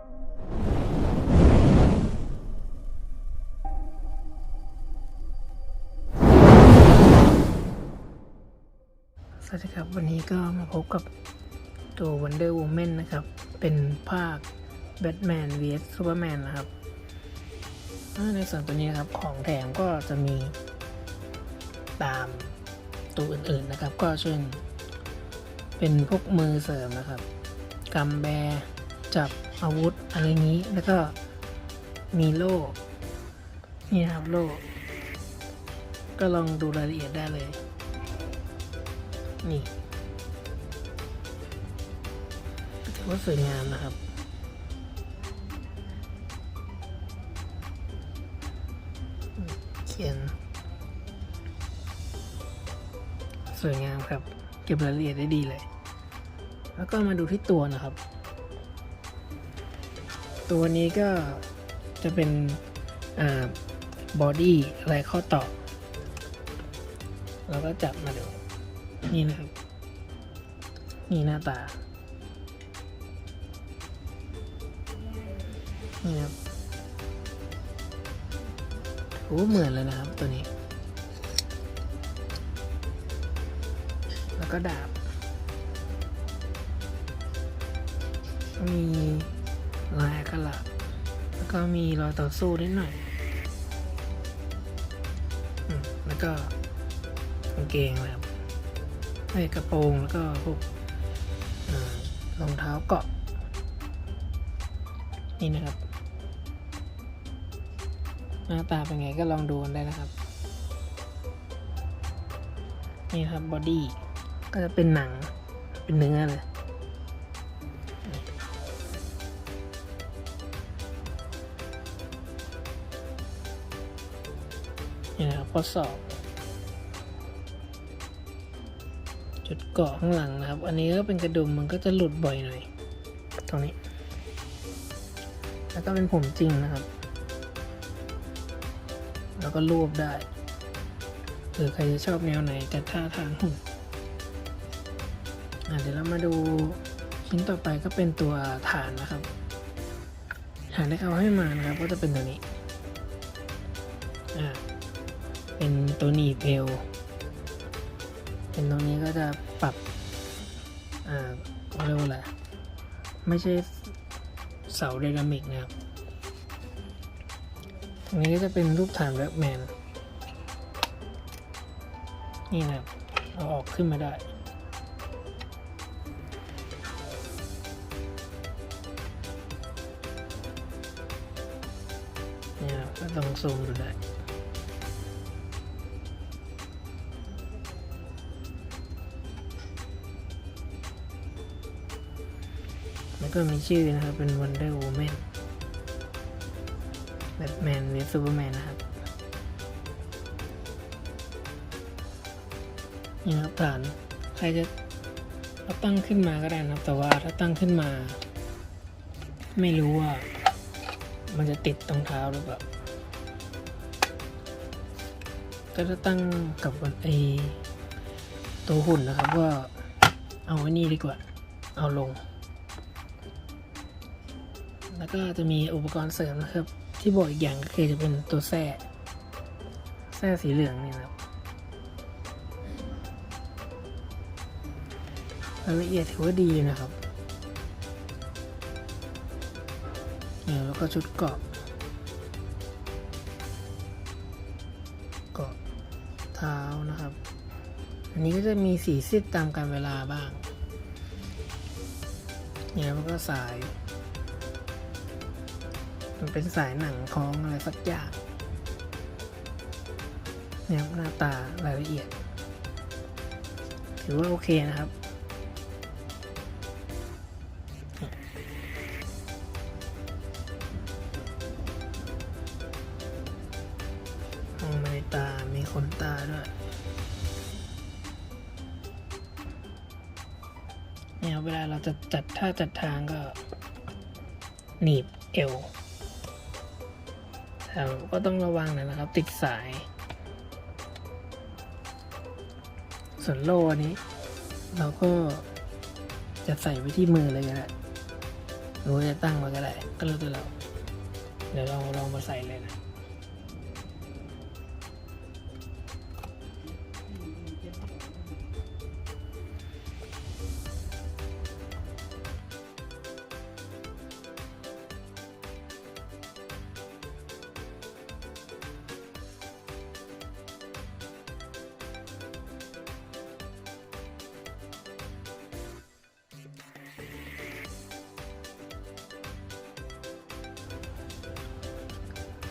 สวัสดีครับ วันนี้ก็มาพบกับตัว Wonder Woman นะครับ เป็นภาค Batman vs Superman นะครับอ่าในส่วนตัวนี้นครับของแถมก็จะมีตามตัวอื่นๆนะครับ ก็เช่น เป็นพวกมือเสริมนะครับกำแบจับ อาวุธอะไรนี้แล้วก็มีโล่นี่ครับโล่ก็ลองดูรายละเอียดได้เลย นี่ถือว่าสวยงามนะครับเขียน สวยงามครับ เก็บรายละเอียดได้ดีเลย แล้วก็มาดูที่ตัวนะครับ ตัวนี้ก็จะเป็นบอดี้อะไรข้อต่อ แล้วก็จับมาดู นี่นะครับ นี่หน้าตา นี่ครับโอ้เหมือนเลยนะครับตัวนี้ แล้วก็ดาบมี ลายอักขระแล้วก็มีรอยต่อสู้นิดหน่อยอแล้วก็กางเกงนะครับให้กระโปรงแล้วก็พวกรองเท้าเกาะ นี่นะครับ หน้าตาเป็นไงก็ลองดูกันได้นะครับ นี่ครับบอดี้ก็จะเป็นหนังเป็นเนื้อเลย นี่นะครับข้อศอกจุดเกาะข้างหลังนะครับ อันนี้ก็เป็นกระดุมมันก็จะหลุดบ่อยหน่อย ตรงนี้ แล้วก็เป็นผมจริงนะครับ แล้วก็รูปได้หรือใครจะชอบแนวไหนแต่ท่าทางหุ่นเดี๋ยวเรามาดูชิ้นต่อไปก็เป็นตัวฐานนะครับ ฐานที่เขาให้มานะครับก็จะเป็นตัวนี้อ่า เป็นตัวหนีเอวเป็นตรงนี้ก็จะปรับ อ่าเรียกว่าอะไรไม่ใช่เสาไดนามิกนะครับ ตรงนี้ก็จะเป็นรูปฐานแบ็กแมน นี่นะครับเอาออกขึ้นมาได้เนี่ยก็ต้องซูมดูได้ แล้วก็มีชื่อนะครับ เป็น Wonder Woman Batman vs Superman นะครับ นี่นะครับฐานใครจะเอาตั้งขึ้นมาก็ได้นะครับ แต่ว่าถ้าตั้งขึ้นมา ไม่รู้ว่า มันจะติดตรงเท้าหรือเปล่าก็จะตั้งกับไอตัวหุ่นนะครับว่าเอาไว้นี่ดีกว่า เอาลง แล้วก็จะมีอุปกรณ์เสริมนะครับ ที่บอกอีกอย่างก็คือจะเป็นตัวแส้แส้สีเหลืองนี่นะครับรายละเอียดถือว่าดีนะครับเนี่ยแล้วก็ชุดเกาะเกาะเท้านะครับ อันนี้ก็จะมีสีซีดตามการเวลาบ้างเนี่ยแล้วก็สาย มันเป็นสายหนังคล้องอะไรสักอย่างเนี่ยหน้าตารายละเอียด ถือว่าโอเคนะครับมองมาในตา มีขนตาด้วยเนี่ยเวลาเราจะจัดท่าจัดทางก็ หนีบเอว แต่ก็ต้องระวังหนอยนะครับ ติดสาย ส่วนโล่อันนี้ เราก็จะใส่ไว้ที่มือเลยก็ได้รู้จะตั้งไว้ก็ได้ก็แล้วแต่เรา เดี๋ยวเราลองมาใส่เลยนะ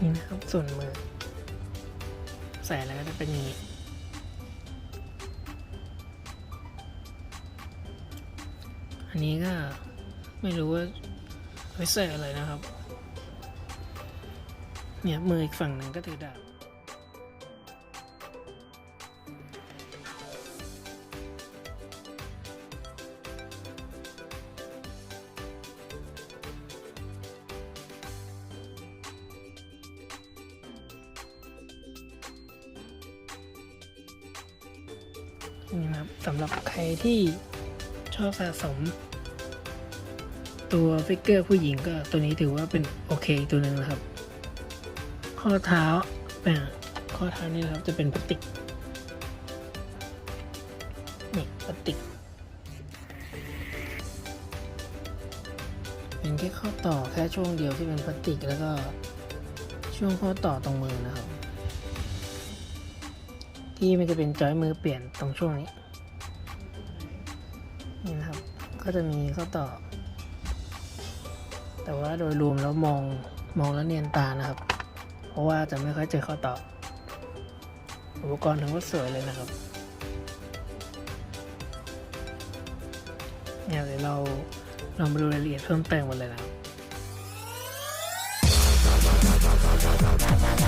นี่นะครับส่วนมือ ใส่แล้วก็จะเป็นอย่างนี้อันนี้ก็ไม่รู้ว่าไว้ใส่อะไรนะครับ เนี่ยมืออีกฝั่งหนึ่งก็ถือดาบ นี่นะครับสำหรับใครที่ชอบสะสม ตัวฟิกเกอร์ผู้หญิงก็ตัวนี้ถือว่าเป็นโอเคตัวหนึ่งนะครับ ข้อเท้าอ่าข้อเท้านี่นะครับจะเป็นพลาสติกนี่พลาสติกเป็นแค่ข้อต่อแค่ช่วงเดียวที่เป็นพลาสติกแล้วก็ช่วงข้อต่อตรงมือนะครับ ที่มันจะเป็นจอยมือเปลี่ยนตรงช่วงนี้ นี่นะครับ ก็จะมีข้อต่อ แต่ว่าโดยรวมแล้วมองมองแล้วเนียนตานะครับ เพราะว่าจะไม่ค่อยเจอข้อต่อ อุปกรณ์ถือว่าสวยเลยนะครับ เนี่ยเดี๋ยวเราเรามาดูรายละเอียดเพิ่มเติมกันเลยนะครับ